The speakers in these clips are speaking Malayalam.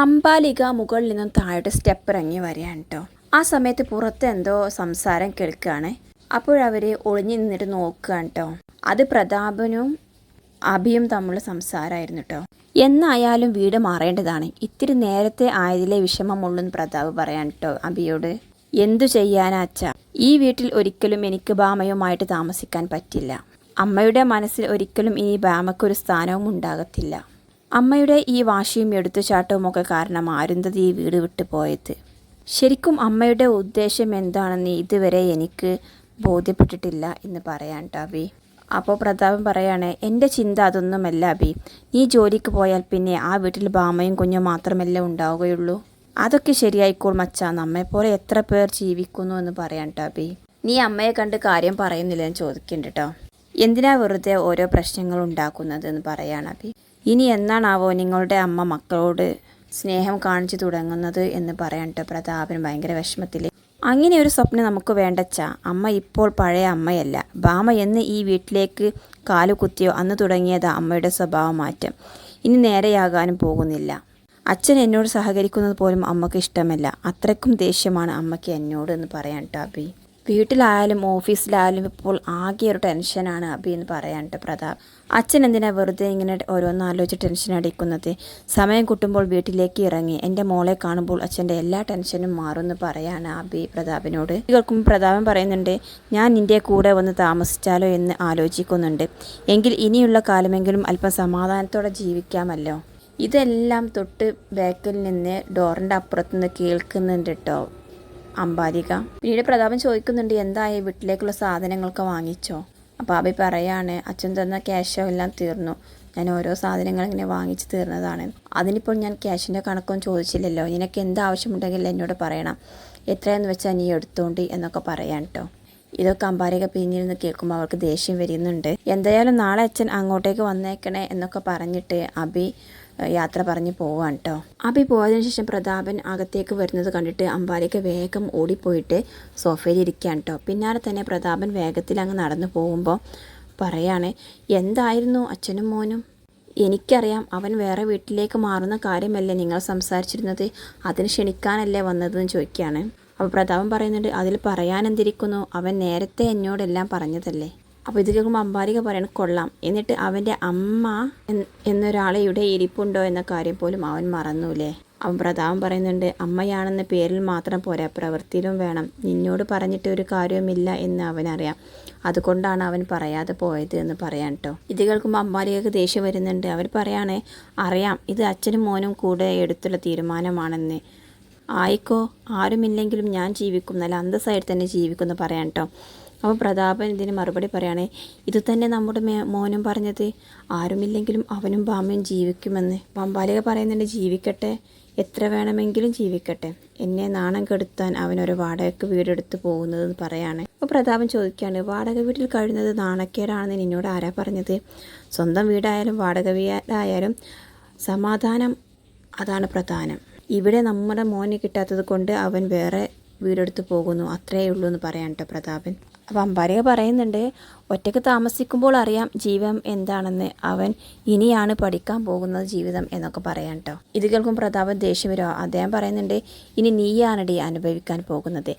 അമ്പാലിക മുകളിൽ നിന്നും താഴോട്ട് സ്റ്റെപ്പ് ഇറങ്ങി വരികയാണ് കേട്ടോ ആ സമയത്ത് പുറത്ത് എന്തോ സംസാരം കേൾക്കുകയാണ്. അപ്പോഴവർ ഒളിഞ്ഞു നിന്നിട്ട് നോക്കുകയാണ് കേട്ടോ അത് പ്രതാപനും അഭിയും തമ്മിലുള്ള സംസാരമായിരുന്നു കേട്ടോ എന്നായാലും വീട് മാറേണ്ടതാണ്. ഇത്തിരി നേരത്തെ ആയതിലെ വിഷമമുള്ളൂ എന്ന് പ്രതാപ് പറയാൻ കേട്ടോ അഭിയോട് എന്തു ചെയ്യാനാ അച്ഛ? ഈ വീട്ടിൽ ഒരിക്കലും എനിക്ക് ബാമയുമായിട്ട് താമസിക്കാൻ പറ്റില്ല. അമ്മയുടെ മനസ്സിൽ ഒരിക്കലും ഇനി ബാമയ്ക്കൊരു സ്ഥാനവും ഉണ്ടാകത്തില്ല. അമ്മയുടെ ഈ വാശിയും എടുത്തുചാട്ടവും ഒക്കെ കാരണം അരുന്ധതി ഈ വീട് വിട്ടു പോയത്. ശരിക്കും അമ്മയുടെ ഉദ്ദേശം എന്താണെന്ന് ഇതുവരെ എനിക്ക് ബോധ്യപ്പെട്ടിട്ടില്ല എന്ന് പറയാൻ ടാവി. അപ്പോൾ പ്രതാപൻ പറയാണ് എന്റെ ചിന്ത അതൊന്നുമല്ല അബി നീ ജോലിക്ക് പോയാൽ പിന്നെ ആ വീട്ടിൽ ബാമയും കുഞ്ഞും മാത്രമല്ലേ ഉണ്ടാവുകയുള്ളൂ. അതൊക്കെ ശരിയായിക്കോൾ മച്ചാ. നമ്മെപ്പോലെ എത്ര പേർ ജീവിക്കുന്നു എന്ന് പറയാൻ ടാബി നീ അമ്മയെ കണ്ട് കാര്യം പറയുന്നില്ലെന്ന് ചോദിക്കുന്നുണ്ട് കേട്ടോ എന്തിനാ വെറുതെ ഓരോ പ്രശ്നങ്ങൾ ഉണ്ടാക്കുന്നത് എന്ന് പറയാണ് അബി ഇനി എന്നാണാവോ നിങ്ങളുടെ അമ്മ മക്കളോട് സ്നേഹം കാണിച്ചു തുടങ്ങുന്നത് എന്ന് പറയാൻ ട്ടോ പ്രതാപൻ ഭയങ്കര വിഷമത്തിൽ അങ്ങനെ ഒരു സ്വപ്നം നമുക്ക് വേണ്ടച്ച. അമ്മ ഇപ്പോൾ പഴയ അമ്മയല്ല. ബാമ എന്ന് ഈ വീട്ടിലേക്ക് കാലു കുത്തിയോ അന്ന് തുടങ്ങിയതാ അമ്മയുടെ സ്വഭാവ മാറ്റം. ഇനി നേരെയാകാനും പോകുന്നില്ല. അച്ഛൻ എന്നോട് സഹകരിക്കുന്നത് പോലും അമ്മയ്ക്ക് ഇഷ്ടമല്ല. അത്രയ്ക്കും ദേഷ്യമാണ് അമ്മയ്ക്ക് എന്നോട് എന്ന് പറയാൻ ടാബി വീട്ടിലായാലും ഓഫീസിലായാലും ഇപ്പോൾ ആകെ ഒരു ടെൻഷനാണ് അബി എന്ന് പറയാനുണ്ട് പ്രതാപ് അച്ഛൻ എന്തിനാ വെറുതെ ഇങ്ങനെ ഓരോന്ന് ആലോചിച്ച് ടെൻഷൻ അടിക്കുന്നത്? സമയം കിട്ടുമ്പോൾ വീട്ടിലേക്ക് ഇറങ്ങി. എന്റെ മോളെ കാണുമ്പോൾ അച്ഛന്റെ എല്ലാ ടെൻഷനും മാറുമെന്ന് പറയാണ് അബി പ്രതാപിനോട്. ഇവർക്കും പ്രതാപൻ പറയുന്നുണ്ട് ഞാൻ നിന്റെ കൂടെ വന്ന് താമസിച്ചാലോ എന്ന് ആലോചിക്കുന്നുണ്ട്. എങ്കിൽ ഇനിയുള്ള കാലമെങ്കിലും അല്പം സമാധാനത്തോടെ ജീവിക്കാമല്ലോ. ഇതെല്ലാം തൊട്ട് ബാക്കിൽ നിന്ന് ഡോറിന്റെ അപ്പുറത്തുനിന്ന് കേൾക്കുന്നുണ്ട് കേട്ടോ അമ്പാലിക പിന്നീട് പ്രതാപൻ ചോദിക്കുന്നുണ്ട് എന്തായി? വീട്ടിലേക്കുള്ള സാധനങ്ങളൊക്കെ വാങ്ങിച്ചോ? അപ്പോൾ അബി പറയാണ് അച്ഛൻ തന്ന ക്യാഷോ എല്ലാം തീർന്നു. ഞാൻ ഓരോ സാധനങ്ങൾ ഇങ്ങനെ വാങ്ങിച്ച് തീർന്നതാണ്. അതിനിപ്പോൾ ഞാൻ ക്യാഷിന്റെ കണക്കും ചോദിച്ചില്ലല്ലോ. നിനക്ക് എന്ത് ആവശ്യമുണ്ടെങ്കിൽ എന്നോട് പറയണം. എത്രയെന്ന് വെച്ചാൽ നീ എടുത്തോണ്ടി എന്നൊക്കെ പറയാൻ കേട്ടോ ഇതൊക്കെ അമ്പാലിക പിന്നിരുന്ന് കേൾക്കുമ്പോൾ അവൾക്ക് ദേഷ്യം വരുന്നുണ്ട്. എന്തായാലും നാളെ അച്ഛൻ അങ്ങോട്ടേക്ക് വന്നേക്കണേ എന്നൊക്കെ പറഞ്ഞിട്ട് അബി യാത്ര പറഞ്ഞു പോവാണ് കേട്ടോ അബി പോയതിന് ശേഷം പ്രതാപൻ അകത്തേക്ക് വരുന്നത് കണ്ടിട്ട് അമ്പാരിക വേഗം ഓടിപ്പോയിട്ട് സോഫയിൽ ഇരിക്കുകയാണ് കേട്ടോ പിന്നാലെ തന്നെ പ്രതാപൻ വേഗത്തിൽ അങ്ങ് നടന്നു പോകുമ്പോൾ പറയാണ് എന്തായിരുന്നു അച്ഛനും മോനും? എനിക്കറിയാം അവൻ വേറെ വീട്ടിലേക്ക് മാറുന്ന കാര്യമല്ലേ നിങ്ങൾ സംസാരിച്ചിരുന്നത്. അതിന് ക്ഷണിക്കാനല്ലേ വന്നതെന്ന് ചോദിക്കുകയാണ് അപ്പോൾ പ്രതാപൻ പറയുന്നുണ്ട് അതിൽ പറയാനെന്തിരിക്കുന്നു അവൻ നേരത്തെ എന്നോടെല്ലാം പറഞ്ഞതല്ലേ? അപ്പോൾ ഇത് കേൾക്കുമ്പോൾ അമ്പാരിക പറയണ കൊള്ളാം. എന്നിട്ട് അവന്റെ അമ്മ എന്നൊരാളെ ഇവിടെ ഇരിപ്പുണ്ടോ എന്ന കാര്യം പോലും അവൻ മറന്നൂലേ? അവൻ പ്രതാപൻ പറയുന്നുണ്ട് അമ്മയാണെന്ന പേരിൽ മാത്രം പോരാ പ്രവൃത്തിയിലും വേണം. നിന്നോട് പറഞ്ഞിട്ട് ഒരു കാര്യവുമില്ല എന്ന് അവനറിയാം. അതുകൊണ്ടാണ് അവൻ പറയാതെ പോയത് എന്ന് പറയാൻ കേട്ടോ ഇത് കേൾക്കുമ്പോൾ അമ്പാലികൾക്ക് ദേഷ്യം വരുന്നുണ്ട്. അവർ പറയാണേ അറിയാം ഇത് അച്ഛനും മോനും കൂടെ എടുത്തുള്ള തീരുമാനമാണെന്ന്. ആയിക്കോ? ആരുമില്ലെങ്കിലും ഞാൻ ജീവിക്കും. നല്ല അന്തസ്സായിട്ട് തന്നെ ജീവിക്കും എന്ന് പറയാം കേട്ടോ അപ്പോൾ പ്രതാപൻ ഇതിന് മറുപടി പറയുകയാണേ ഇത് തന്നെ നമ്മുടെ മോനും പറഞ്ഞത്. ആരുമില്ലെങ്കിലും അവനും ബാമയും ജീവിക്കുമെന്ന്. പമ്പാലിക പറയുന്നുണ്ട് ജീവിക്കട്ടെ. എത്ര വേണമെങ്കിലും ജീവിക്കട്ടെ. എന്നെ നാണം കെടുത്താൻ അവനൊരു വാടകയ്ക്ക് വീടെടുത്ത് പോകുന്നതെന്ന് പറയാണ്. അപ്പോൾ പ്രതാപൻ ചോദിക്കുകയാണ് വാടക വീട്ടിൽ കഴിയുന്നത് നാണക്കേടാണെന്ന് നിന്നോട് ആരാ പറഞ്ഞത്? സ്വന്തം വീടായാലും വാടക വീടായാലും സമാധാനം അതാണ് പ്രധാനം. ഇവിടെ നമ്മുടെ മോനെ കിട്ടാത്തത് കൊണ്ട് അവൻ വേറെ വീടെടുത്ത് പോകുന്നു. അത്രയേ ഉള്ളൂ എന്ന് പറയാൻ കേട്ടോ പ്രതാപൻ. അപ്പം അമ്പാരിക പറയുന്നുണ്ട് ഒറ്റയ്ക്ക് താമസിക്കുമ്പോൾ അറിയാം ജീവിതം എന്താണെന്ന്. അവൻ ഇനിയാണ് പഠിക്കാൻ പോകുന്നത് ജീവിതം എന്നൊക്കെ പറയാൻ കേട്ടോ ഇത് കേൾക്കും പ്രതാപൻ ദേഷ്യം വരുമോ അദ്ദേഹം പറയുന്നുണ്ട് ഇനി നീയാണടി അനുഭവിക്കാൻ പോകുന്നത്.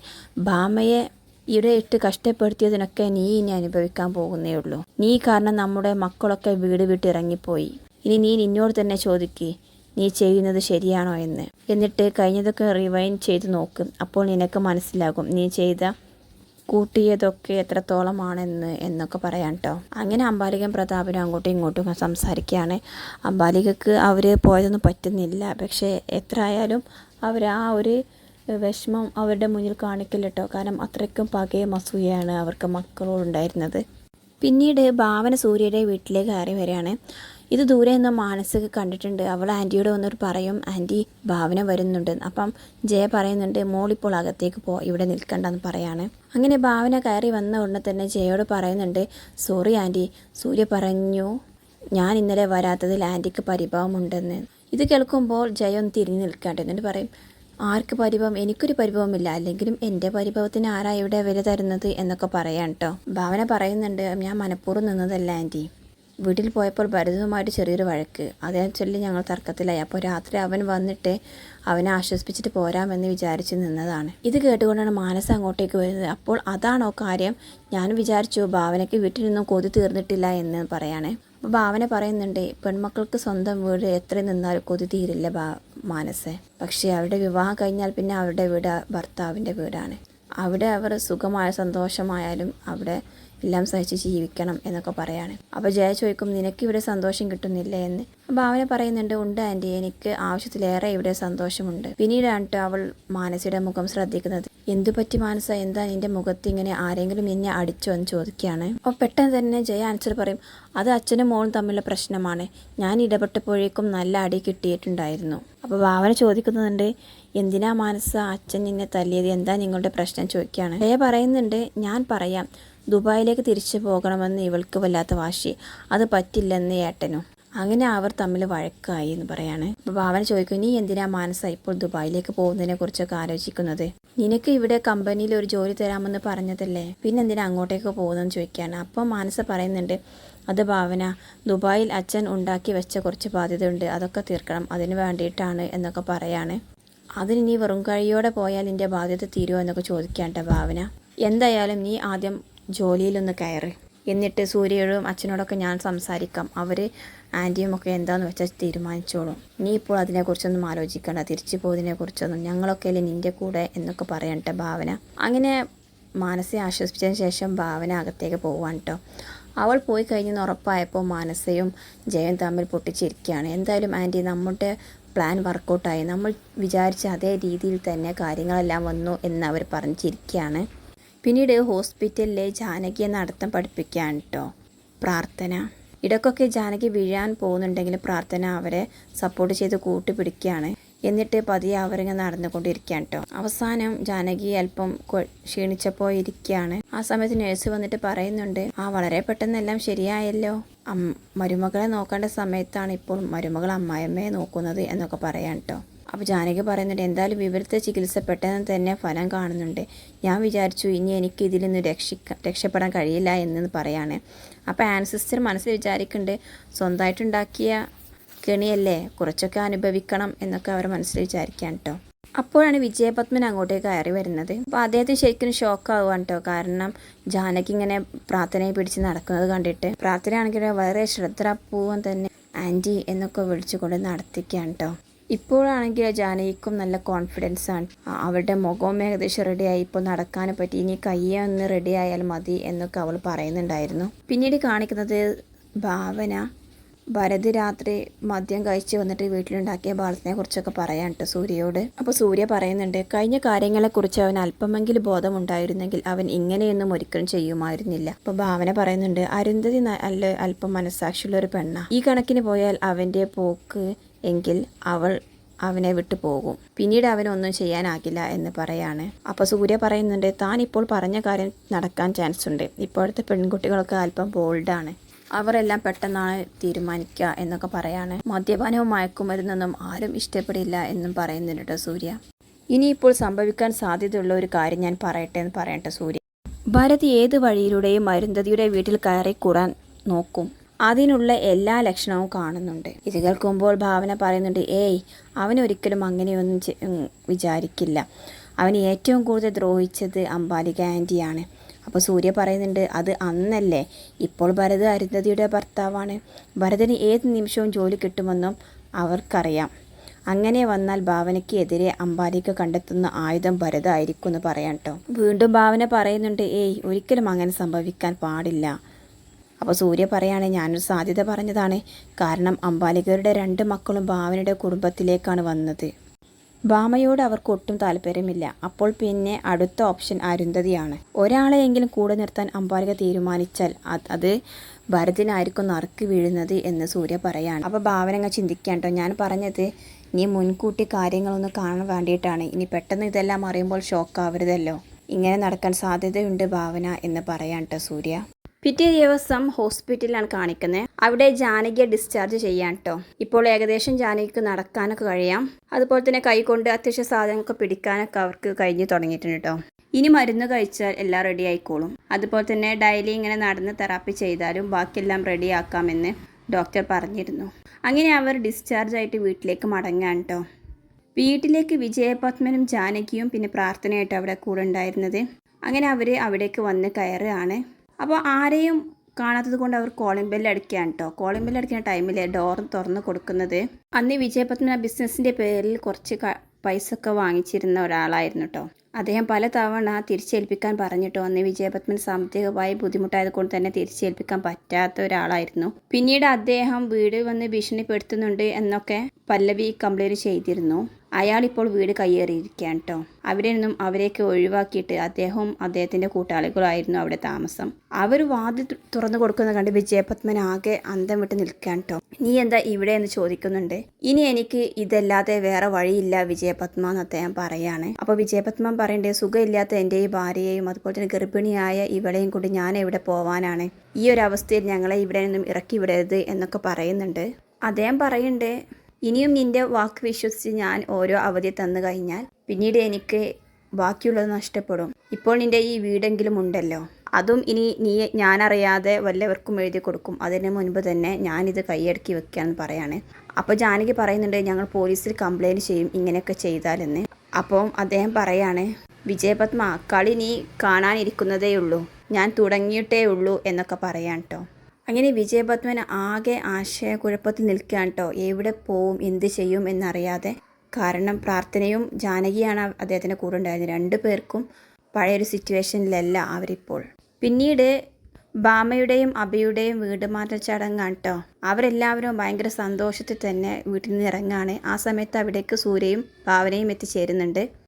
ഭാമയെ ഇവിടെ ഇട്ട് കഷ്ടപ്പെടുത്തിയതിനൊക്കെ നീ ഇനി അനുഭവിക്കാൻ പോകുന്നേ ഉള്ളൂ. നീ കാരണം നമ്മുടെ മക്കളൊക്കെ വീട് വിട്ട് ഇറങ്ങിപ്പോയി. ഇനി നീ നിന്നോട് തന്നെ ചോദിക്ക്. നീ ചെയ്യുന്നത് ശരിയാണോ എന്ന്. എന്നിട്ട് കഴിഞ്ഞതൊക്കെ റിവൈൻഡ് ചെയ്ത് നോക്കും. അപ്പോൾ നിനക്ക് മനസ്സിലാകും. നീ ചെയ്ത കൂട്ടിയതൊക്കെ എത്രത്തോളമാണെന്ന് എന്നൊക്കെ പറയാൻ കേട്ടോ അങ്ങനെ അമ്പാലികൻ പ്രതാപനും അങ്ങോട്ടും ഇങ്ങോട്ടും സംസാരിക്കുകയാണ്. അമ്പാലികക്ക് അവർ പോയതൊന്നും പറ്റുന്നില്ല. പക്ഷേ എത്ര ആയാലും അവർ ആ ഒരു വിഷമം അവരുടെ മുന്നിൽ കാണിക്കില്ല കേട്ടോ കാരണം അത്രയ്ക്കും പകയും അസൂയാണ് അവർക്ക് മക്കളോടുണ്ടായിരുന്നത് പിന്നീട് ഭാവന സൂര്യയുടെ വീട്ടിലേക്ക് കയറി വരികയാണ്. ഇത് ദൂരെ നിന്ന് മാനസിക കണ്ടിട്ടുണ്ട്. അവൾ ആന്റിയോട് വന്നിട്ട് പറയും ആന്റി ഭാവന വരുന്നുണ്ട്. അപ്പം ജയ പറയുന്നുണ്ട് മോളിപ്പോൾ അകത്തേക്ക് പോ ഇവിടെ നിൽക്കണ്ടെന്ന് പറയാണ്. അങ്ങനെ ഭാവന കയറി വന്ന ഉടനെ തന്നെ ജയയോട് പറയുന്നുണ്ട് സോറി ആന്റി സൂര്യ പറഞ്ഞു ഞാൻ ഇന്നലെ വരാത്തതിൽ ആന്റിക്ക് പരിഭവമുണ്ടെന്ന്. ഇത് കേൾക്കുമ്പോൾ ജയ ഒന്ന് തിരിഞ്ഞു നിൽക്കാണ്ട് എന്നിട്ട് പറയും ആർക്ക് പരിഭവം? എനിക്കൊരു പരിഭവമില്ല. അല്ലെങ്കിലും എന്റെ പരിഭവത്തിന് ആരാ ഇവിടെ വില തരുന്നത് എന്നൊക്കെ പറയാൻ കേട്ടോ ഭാവന പറയുന്നുണ്ട് ഞാൻ മനഃപൂർവം നിന്നതല്ല ആന്റി. വീട്ടിൽ പോയപ്പോൾ ഭരതവുമായിട്ട് ചെറിയൊരു വഴക്ക്. അതേ ചൊല്ലി ഞങ്ങൾ തർക്കത്തിലായി. അപ്പോൾ രാത്രി അവൻ വന്നിട്ട് അവനെ ആശ്വസിപ്പിച്ചിട്ട് പോരാമെന്ന് വിചാരിച്ച് നിന്നതാണ്. ഇത് കേട്ടുകൊണ്ടാണ് മാനസ അങ്ങോട്ടേക്ക് വരുന്നത്. അപ്പോൾ അതാണോ കാര്യം? ഞാൻ വിചാരിച്ചു ഭാവനയ്ക്ക് വീട്ടിൽ നിന്നും കൊതി തീർന്നിട്ടില്ല എന്ന് പറയാണ്. അപ്പോൾ ഭാവന പറയുന്നുണ്ട് പെൺമക്കൾക്ക് സ്വന്തം വീട് എത്ര നിന്നാലും കൊതി തീരില്ല മാനസെ. പക്ഷേ അവരുടെ വിവാഹം കഴിഞ്ഞാൽ പിന്നെ അവരുടെ വീട് ഭർത്താവിന്റെ വീടാണ്. അവിടെ അവർ സുഖമായ സന്തോഷമായാലും അവിടെ എല്ലാം സഹിച്ച് ജീവിക്കണം എന്നൊക്കെ പറയാണ്. അപ്പോൾ ജയ ചോദിക്കും നിനക്ക് ഇവിടെ സന്തോഷം കിട്ടുന്നില്ല? എന്ന്. ഭാവന പറയുന്നുണ്ട് ഉണ്ട് ആന്റി എനിക്ക് ആവശ്യത്തിലേറെ ഇവിടെ സന്തോഷമുണ്ട്. പിന്നീടാണ് അവൾ മാനസിയുടെ മുഖം ശ്രദ്ധിക്കുന്നത്. എന്തു പറ്റി മാനസ? എന്താ നിന്റെ മുഖത്ത് ഇങ്ങനെ ആരെങ്കിലും എന്നെ അടിച്ചോ? എന്ന് ചോദിക്കുകയാണ്. അപ്പോൾ പെട്ടെന്ന് തന്നെ ജയ ആൻസർ പറയും അത് അച്ഛനും മോളും തമ്മിലുള്ള പ്രശ്നമാണ്. ഞാൻ ഇടപെട്ടപ്പോഴേക്കും നല്ല അടി കിട്ടിയിട്ടുണ്ടായിരുന്നു. അപ്പോൾ ഭാവന ചോദിക്കുന്നുണ്ട് എന്തിനാ മാനസ അച്ഛൻ നിന്നെ തല്ലിയത്? എന്താ നിങ്ങളുടെ പ്രശ്നം? ചോദിക്കുകയാണ്. ജയ പറയുന്നുണ്ട് ഞാൻ പറയാം. ദുബായിലേക്ക് തിരിച്ചു പോകണമെന്ന് ഇവൾക്ക് വല്ലാത്ത വാശി. അത് പറ്റില്ലെന്ന് ഏട്ടനും. അങ്ങനെ അവർ തമ്മിൽ വഴക്കായി എന്ന് പറയാണ്. അപ്പോൾ ഭാവന ചോദിക്കും നീ എന്തിനാ മാനസ ഇപ്പോൾ ദുബായിലേക്ക് പോകുന്നതിനെ കുറിച്ചൊക്കെ ആലോചിക്കുന്നത്? നിനക്ക് ഇവിടെ കമ്പനിയിൽ ഒരു ജോലി തരാമെന്ന് പറഞ്ഞതല്ലേ? പിന്നെ എന്തിനാ അങ്ങോട്ടേക്ക് പോകുന്നതെന്ന് ചോദിക്കുകയാണ്. അപ്പോൾ മാനസ പറയുന്നുണ്ട് അത് ഭാവന ദുബായിൽ അച്ഛൻ ഉണ്ടാക്കി വെച്ച കുറച്ച് ബാധ്യതയുണ്ട്. അതൊക്കെ തീർക്കണം. അതിന് വേണ്ടിയിട്ടാണ് എന്നൊക്കെ പറയാണ്. അതിന് നീ വെറും കഴിയോടെ പോയാൽ നിന്റെ ബാധ്യത തീരുമോ? എന്നൊക്കെ ചോദിക്കാണ്ട ഭാവന. എന്തായാലും നീ ആദ്യം ജോലിയിലൊന്ന് കയറ്. എന്നിട്ട് സൂര്യയോടും അച്ഛനോടൊക്കെ ഞാൻ സംസാരിക്കാം. അവർ ആന്റിയും ഒക്കെ എന്താണെന്ന് വെച്ചാൽ തീരുമാനിച്ചോളും. നീ ഇപ്പോൾ അതിനെക്കുറിച്ചൊന്നും ആലോചിക്കണ്ട. തിരിച്ചു പോകുന്നതിനെക്കുറിച്ചൊന്നും ഞങ്ങളൊക്കെ അല്ലേ നിന്റെ കൂടെ എന്നൊക്കെ പറയണ്ട ഭാവന. അങ്ങനെ മാനസയെ ആശ്വസിപ്പിച്ചതിന് ശേഷം ഭാവന അകത്തേക്ക് പോവാൻ കേട്ടോ അവൾ പോയി കഴിഞ്ഞെന്ന് ഉറപ്പായപ്പോൾ മാനസയും ജയൻ തമ്മിൽ പൊട്ടിച്ചിരിക്കുകയാണ്. എന്തായാലും ആന്റി നമ്മുടെ പ്ലാൻ വർക്കൗട്ടായി. നമ്മൾ വിചാരിച്ച അതേ രീതിയിൽ തന്നെ കാര്യങ്ങളെല്ലാം വന്നു എന്ന് അവർ പറഞ്ഞിരിക്കുകയാണ്. പിന്നീട് ഹോസ്പിറ്റലിലെ ജാനകിയെ നടത്തം പഠിപ്പിക്കുകയാണ് കേട്ടോ പ്രാർത്ഥന. ഇടയ്ക്കൊക്കെ ജാനകി വീഴാൻ പോകുന്നുണ്ടെങ്കിൽ പ്രാർത്ഥന അവരെ സപ്പോർട്ട് ചെയ്ത് കൂട്ടുപിടിക്കുകയാണ്. എന്നിട്ട് പതിയെ അവരിങ്ങനെ നടന്നുകൊണ്ടിരിക്കുകയാണ് കേട്ടോ അവസാനം ജാനകി അല്പം ക്ഷീണിച്ചപ്പോൾ ഇരിക്കുകയാണ്. ആ സമയത്ത് നേഴ്സ് വന്നിട്ട് പറയുന്നുണ്ട് ആ വളരെ പെട്ടെന്നെല്ലാം ശരിയായല്ലോ. മരുമകളെ നോക്കേണ്ട സമയത്താണ് ഇപ്പോൾ മരുമകൾ അമ്മായിയമ്മയെ നോക്കുന്നത് എന്നൊക്കെ പറയാൻ കേട്ടോ അപ്പോൾ ജാനകി പറയുന്നുണ്ട് എന്തായാലും വിവരത്തെ ചികിത്സ പെട്ടെന്ന് തന്നെ ഫലം കാണുന്നുണ്ട്. ഞാൻ വിചാരിച്ചു ഇനി എനിക്ക് ഇതിൽ നിന്ന് രക്ഷിക്ക രക്ഷപ്പെടാൻ കഴിയില്ല എന്ന് പറയാണ്. അപ്പോൾ ആൻസിസ്റ്റർ മനസ്സിൽ വിചാരിക്കുന്നുണ്ട് സ്വന്തമായിട്ടുണ്ടാക്കിയ കെണിയല്ലേ കുറച്ചൊക്കെ അനുഭവിക്കണം എന്നൊക്കെ അവർ മനസ്സിൽ വിചാരിക്കാൻ കേട്ടോ അപ്പോഴാണ് വിജയപത്മൻ അങ്ങോട്ടേക്ക് കയറി വരുന്നത്. അപ്പോൾ അദ്ദേഹത്തിന് ശരിക്കും ഷോക്ക് ആവുകയാണ് കേട്ടോ കാരണം ജാനകി ഇങ്ങനെ പ്രാർത്ഥനയെ പിടിച്ച് നടക്കുന്നത് കണ്ടിട്ട്. പ്രാർത്ഥനയാണെങ്കിൽ വളരെ ശ്രദ്ധാപൂർവം തന്നെ ആന്റി എന്നൊക്കെ വിളിച്ചുകൊണ്ട് നടത്തിക്കുകയാണ് കേട്ടോ ഇപ്പോഴാണെങ്കിൽ ജാനകിക്കും നല്ല കോൺഫിഡൻസ് ആണ്. അവളുടെ മുഖവും ഏകദേശം റെഡിയായി ഇപ്പോൾ നടക്കാനെ പറ്റി ഇനി കയ്യെ ഒന്ന് റെഡി ആയാൽ മതി എന്നൊക്കെ അവൾ പറയുന്നുണ്ടായിരുന്നു. പിന്നീട് കാണിക്കുന്നത് ഭാവന ഭരത് രാത്രി മദ്യം കഴിച്ച് വന്നിട്ട് വീട്ടിലുണ്ടാക്കിയ ബാളത്തിനെ കുറിച്ചൊക്കെ പറയാൻ കേട്ടോ സൂര്യയോട്. അപ്പോൾ സൂര്യ പറയുന്നുണ്ട് കഴിഞ്ഞ കാര്യങ്ങളെക്കുറിച്ച് അവൻ അല്പമെങ്കിലും ബോധമുണ്ടായിരുന്നെങ്കിൽ അവൻ ഇങ്ങനെയൊന്നും ഒരിക്കലും ചെയ്യുമായിരുന്നില്ല. അപ്പോൾ ഭാവന പറയുന്നുണ്ട് അരുന്ധതി നല്ല അല്പം മനസ്സാക്ഷിയുള്ള ഒരു പെണ്ണ. ഈ കണക്കിന് പോയാൽ അവന്റെ പോക്ക് എങ്കിൽ അവൾ അവനെ വിട്ടു പോകും. പിന്നീട് അവനൊന്നും ചെയ്യാനാകില്ല എന്ന് പറയാണ്. അപ്പോൾ സൂര്യ പറയുന്നുണ്ട് താൻ ഇപ്പോൾ പറഞ്ഞ കാര്യം നടക്കാൻ ചാൻസ് ഉണ്ട്. ഇപ്പോഴത്തെ പെൺകുട്ടികളൊക്കെ അല്പം ബോൾഡാണ് അവരെല്ലാം പെട്ടെന്നാണ് തീരുമാനിക്കുക എന്നൊക്കെ പറയാണ്. മദ്യപാനവും മയക്കുമരുന്നൊന്നും ആരും ഇഷ്ടപ്പെടില്ല എന്നും പറയുന്നുണ്ട് സൂര്യ. ഇനിയിപ്പോൾ സംഭവിക്കാൻ സാധ്യതയുള്ള ഒരു കാര്യം ഞാൻ പറയട്ടെ എന്ന് പറയട്ടെ സൂര്യ. ഭരതി ഏത് വഴിയിലൂടെയും അരുന്ധതിയുടെ വീട്ടിൽ കയറി കൂടാൻ നോക്കും. അതിനുള്ള എല്ലാ ലക്ഷണവും കാണുന്നുണ്ട്. ഇത് കേൾക്കുമ്പോൾ ഭാവന പറയുന്നുണ്ട് ഏയ് അവനൊരിക്കലും അങ്ങനെയൊന്നും വിചാരിക്കില്ല. അവന് ഏറ്റവും കൂടുതൽ ദ്രോഹിച്ചത് അംബാലിക ആന്റിയാണ് അപ്പോൾ സൂര്യ പറയുന്നുണ്ട് അത് അന്നല്ലേ. ഇപ്പോൾ ഭരത് അരുന്ധതിയുടെ ഭർത്താവാണ്. ഭരതന് ഏത് നിമിഷവും ജോലി കിട്ടുമെന്നും അവർക്കറിയാം. അങ്ങനെ വന്നാൽ ഭാവനയ്ക്ക് എതിരെ അംബാലിക കണ്ടെത്തുന്ന ആയുധം ഭരതായിരിക്കും എന്ന് പറയാം കേട്ടോ വീണ്ടും ഭാവന പറയുന്നുണ്ട് ഏയ് ഒരിക്കലും അങ്ങനെ സംഭവിക്കാൻ പാടില്ല. അപ്പോൾ സൂര്യ പറയാണ് ഞാനൊരു സാധ്യത പറഞ്ഞതാണ്. കാരണം അംബാലികരുടെ രണ്ട് മക്കളും ഭാവനയുടെ കുടുംബത്തിലേക്കാണ് വന്നത്. ഭാമയോട് അവർക്ക് ഒട്ടും താല്പര്യമില്ല. അപ്പോൾ പിന്നെ അടുത്ത ഓപ്ഷൻ അരുന്ധതിയാണ്. ഒരാളെയെങ്കിലും കൂടെ നിർത്താൻ അംബാലിക തീരുമാനിച്ചാൽ അത് ഭരതനായിരിക്കും നറുക്ക് വീഴുന്നത് എന്ന് സൂര്യ പറയാണ്. അപ്പോൾ ഭാവന ചിന്തിക്കാട്ടോ ഞാൻ പറഞ്ഞത് ഇനി മുൻകൂട്ടി കാര്യങ്ങളൊന്ന് കാണാൻ വേണ്ടിയിട്ടാണ്. ഇനി പെട്ടെന്ന് ഇതെല്ലാം അറിയുമ്പോൾ ഷോക്കാവരുതല്ലോ ഇങ്ങനെ നടക്കാൻ സാധ്യതയുണ്ട് ഭാവന എന്ന് പറയാൻ സൂര്യ. പിറ്റേ ദിവസം ഹോസ്പിറ്റലിലാണ് കാണിക്കുന്നത് അവിടെ ജാനകിയെ ഡിസ്ചാർജ് ചെയ്യാൻ കേട്ടോ ഇപ്പോൾ ഏകദേശം ജാനകിക്ക് നടക്കാനൊക്കെ കഴിയാം. അതുപോലെ തന്നെ കൈകൊണ്ട് അത്യാവശ്യ സാധനങ്ങളൊക്കെ പിടിക്കാനൊക്കെ അവർക്ക് കഴിഞ്ഞു തുടങ്ങിയിട്ടുണ്ട് കേട്ടോ ഇനി മരുന്ന് കഴിച്ചാൽ എല്ലാം റെഡി ആയിക്കോളും. അതുപോലെ തന്നെ ഡെയിലി ഇങ്ങനെ നടന്ന് തെറാപ്പി ചെയ്താലും ബാക്കിയെല്ലാം റെഡി ആക്കാമെന്ന് ഡോക്ടർ പറഞ്ഞിരുന്നു. അങ്ങനെ അവർ ഡിസ്ചാർജ് ആയിട്ട് വീട്ടിലേക്ക് മടങ്ങാൻ കേട്ടോ വീട്ടിലേക്ക് വിജയപത്മനും ജാനകിയും പിന്നെ പ്രാർത്ഥനയായിട്ട് അവിടെ കൂടെ ഉണ്ടായിരുന്നത്. അങ്ങനെ അവർ അവിടേക്ക് വന്ന് കയറുകയാണ്. അപ്പോൾ ആരെയും കാണാത്തത് കൊണ്ട് അവർ കോളിംഗ് ബെല്ല് അടിക്കുകയാണ് കേട്ടോ കോളിംഗ് ബെല്ല് അടിക്കുന്ന ടൈമിൽ ഡോർ തുറന്ന് കൊടുക്കുന്നത്. അന്ന് വിജയപത്മന ബിസിനസ്സിന്റെ പേരിൽ കുറച്ച് പൈസ ഒക്കെ വാങ്ങിച്ചിരുന്ന ഒരാളായിരുന്നു കേട്ടോ അദ്ദേഹം പല തവണ തിരിച്ചേൽപ്പിക്കാൻ പറഞ്ഞിട്ടോ അന്ന് വിജയപത്മൻ സാമ്പത്തികമായി ബുദ്ധിമുട്ടായത് കൊണ്ട് തന്നെ തിരിച്ചേൽപ്പിക്കാൻ പറ്റാത്ത ഒരാളായിരുന്നു. പിന്നീട് അദ്ദേഹം വീട് വന്ന് ഭീഷണിപ്പെടുത്തുന്നുണ്ട് എന്നൊക്കെ പല്ലവി കംപ്ലൈന്റ് ചെയ്തിരുന്നു. അയാൾ ഇപ്പോൾ വീട് കയ്യേറിയിരിക്കുകയാണ് കേട്ടോ അവിടെ നിന്നും അവരെയൊക്കെ ഒഴിവാക്കിയിട്ട് അദ്ദേഹവും അദ്ദേഹത്തിന്റെ കൂട്ടാളികളായിരുന്നു അവിടെ താമസം. അവർ വാതിൽ തുറന്നു കൊടുക്കുന്ന കണ്ട് വിജയപത്മൻ ആകെ അന്തം വിട്ട് നിൽക്കുകയാണ് കേട്ടോ നീ എന്താ ഇവിടെ എന്ന് ചോദിക്കുന്നുണ്ട്? ഇനി എനിക്ക് ഇതല്ലാതെ വേറെ വഴിയില്ല വിജയപത്മ എന്ന് അദ്ദേഹം പറയാണ്. അപ്പോൾ വിജയപത്മൻ പറയണ്ടേ സുഖമില്ലാത്ത എന്റെ ഈ ഭാര്യയെയും അതുപോലെ തന്നെ ഗർഭിണിയായ ഇവളെയും കൊണ്ട് ഞാൻ എവിടെ പോവാനാണ്? ഈ ഒരു അവസ്ഥയിൽ ഞങ്ങളെ ഇവിടെ നിന്നും ഇറക്കി വിടരുത് എന്നൊക്കെ പറയുന്നുണ്ട്. അദ്ദേഹം പറയുന്നുണ്ട് ഇനിയും നിന്റെ വാക്ക് വിശ്വസിച്ച് ഞാൻ ഓരോ അവധി തന്നു കഴിഞ്ഞാൽ പിന്നീട് എനിക്ക് ബാക്കിയുള്ളത് നഷ്ടപ്പെടും. ഇപ്പോൾ നിന്റെ ഈ വീടെങ്കിലും ഉണ്ടല്ലോ. അതും ഇനി നീ ഞാനറിയാതെ വല്ലവർക്കും എഴുതി കൊടുക്കും. അതിന് മുൻപ് തന്നെ ഞാനിത് കൈയടക്കി വെക്കാന്ന് പറയാണ്. അപ്പോൾ ജാനകി പറയുന്നുണ്ട് ഞങ്ങൾ പോലീസിൽ കംപ്ലൈന്റ് ചെയ്യും ഇങ്ങനെയൊക്കെ ചെയ്താലെന്ന്. അപ്പം അദ്ദേഹം പറയാണ് വിജയപത്മ കളി നീ കാണാനിരിക്കുന്നതേ ഉള്ളൂ. ഞാൻ തുടങ്ങിയിട്ടേ ഉള്ളൂ എന്നൊക്കെ പറയാൻ കേട്ടോ അങ്ങനെ വിജയപത്മൻ ആകെ ആശയക്കുഴപ്പത്തിൽ നിൽക്കുകയാണ് കേട്ടോ. എവിടെ പോവും എന്ത് ചെയ്യും എന്നറിയാതെ. കാരണം പ്രാർത്ഥനയും ജാനകിയാണ് അദ്ദേഹത്തിന്റെ കൂടെ ഉണ്ടായിരുന്നത്. രണ്ടു പേർക്കും പഴയൊരു സിറ്റുവേഷനിലല്ല അവരിപ്പോൾ. പിന്നീട് ബാമയുടെയും അബയുടെയും വീട് മാറ്റൽ ചടങ്ങാണ് കേട്ടോ. അവരെല്ലാവരും ഭയങ്കര സന്തോഷത്തിൽ തന്നെ വീട്ടിൽ നിന്ന് ഇറങ്ങാണ് ആ സമയത്ത് അവിടേക്ക് സൂര്യയും ഭാവനയും എത്തിച്ചേരുന്നുണ്ട്.